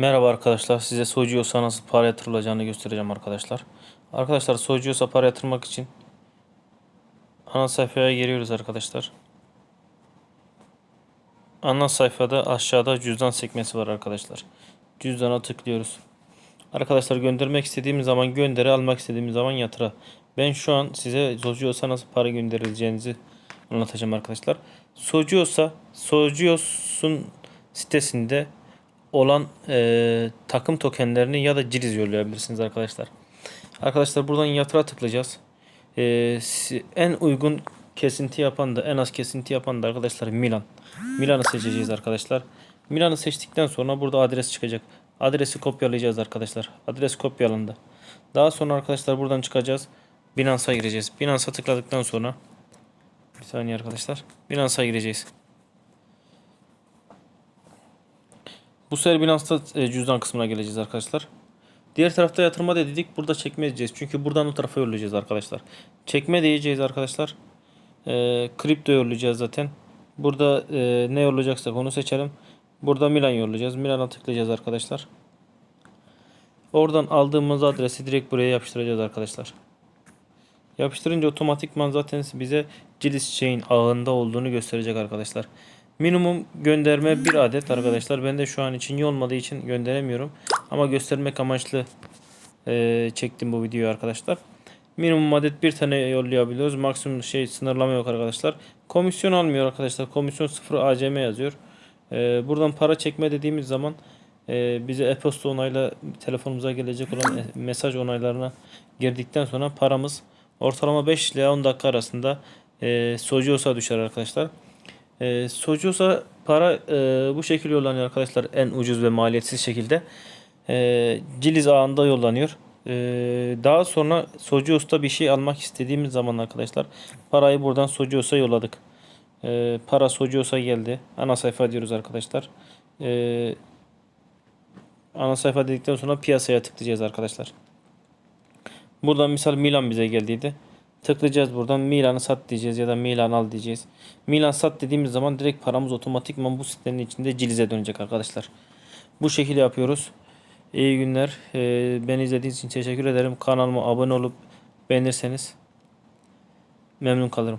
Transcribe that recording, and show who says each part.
Speaker 1: Merhaba arkadaşlar. Size Sojiyosa nasıl para yatırılacağını göstereceğim arkadaşlar. Arkadaşlar Sojiyosa para yatırmak için ana sayfaya giriyoruz arkadaşlar. Ana sayfada aşağıda cüzdan sekmesi var arkadaşlar. Cüzdana tıklıyoruz. Arkadaşlar göndermek istediğimiz zaman gönderi, almak istediğimiz zaman yatıra. Ben şu an size Sojiyosa nasıl para gönderileceğinizi anlatacağım arkadaşlar. Sojiyosa, Sojiyos'un sitesinde olan e, takım tokenlerini ya da ciriz yollayabilirsiniz arkadaşlar. Arkadaşlar buradan yatıra tıklayacağız. E, en uygun kesinti yapan da en az kesinti yapan da arkadaşlar Milan. Milan'ı seçeceğiz arkadaşlar. Milan'ı seçtikten sonra burada adres çıkacak. Adresi kopyalayacağız arkadaşlar. Adres kopyalandı. Daha sonra arkadaşlar buradan çıkacağız. Binance'a gireceğiz. Binance'a tıkladıktan sonra bir saniye arkadaşlar. Binance'a gireceğiz. Bu sefer Binance'da e, cüzdan kısmına geleceğiz arkadaşlar. Diğer tarafta yatırma da dedik. Burada çekme diyeceğiz. Çünkü buradan o tarafa yollayacağız arkadaşlar. Çekme diyeceğiz arkadaşlar. E, kripto yollayacağız zaten. Burada e, ne yollayacaksak onu seçelim. Burada Milan yollayacağız. Milan'a tıklayacağız arkadaşlar. Oradan aldığımız adresi direkt buraya yapıştıracağız arkadaşlar. Yapıştırınca otomatikman zaten bize Cilis Chain ağında olduğunu gösterecek arkadaşlar. Minimum gönderme bir adet arkadaşlar. Ben de şu an için iyi olmadığı için gönderemiyorum. Ama göstermek amaçlı eee, çektim bu videoyu arkadaşlar. Minimum adet bir tane yollayabiliyoruz. Maksimum şey sınırlama yok arkadaşlar. Komisyon almıyor arkadaşlar. Komisyon 0 ACM yazıyor. Eee, buradan para çekme dediğimiz zaman eee, bize e-posta onayla telefonumuza gelecek olan e- mesaj onaylarına girdikten sonra paramız ortalama 5 ile 10 dakika arasında eee Sojios'a düşer arkadaşlar. E, Sojios'a para e, bu şekilde yollanıyor arkadaşlar en ucuz ve maliyetsiz şekilde. E, Ciliz ağında yollanıyor. E, daha sonra Sojios'ta bir şey almak istediğimiz zaman arkadaşlar parayı buradan Sojios'a yolladık. E, para Sojios'a geldi. Ana sayfa diyoruz arkadaşlar. E, ana sayfa dedikten sonra piyasaya tıklayacağız arkadaşlar. Buradan misal Milan bize geldiydi. Tıklayacağız buradan Milan'ı sat diyeceğiz ya da Milan al diyeceğiz. Milan sat dediğimiz zaman direkt paramız otomatikman bu sitenin içinde cilize dönecek arkadaşlar. Bu şekilde yapıyoruz. İyi günler. Ee, beni izlediğiniz için teşekkür ederim. Kanalıma abone olup beğenirseniz memnun kalırım.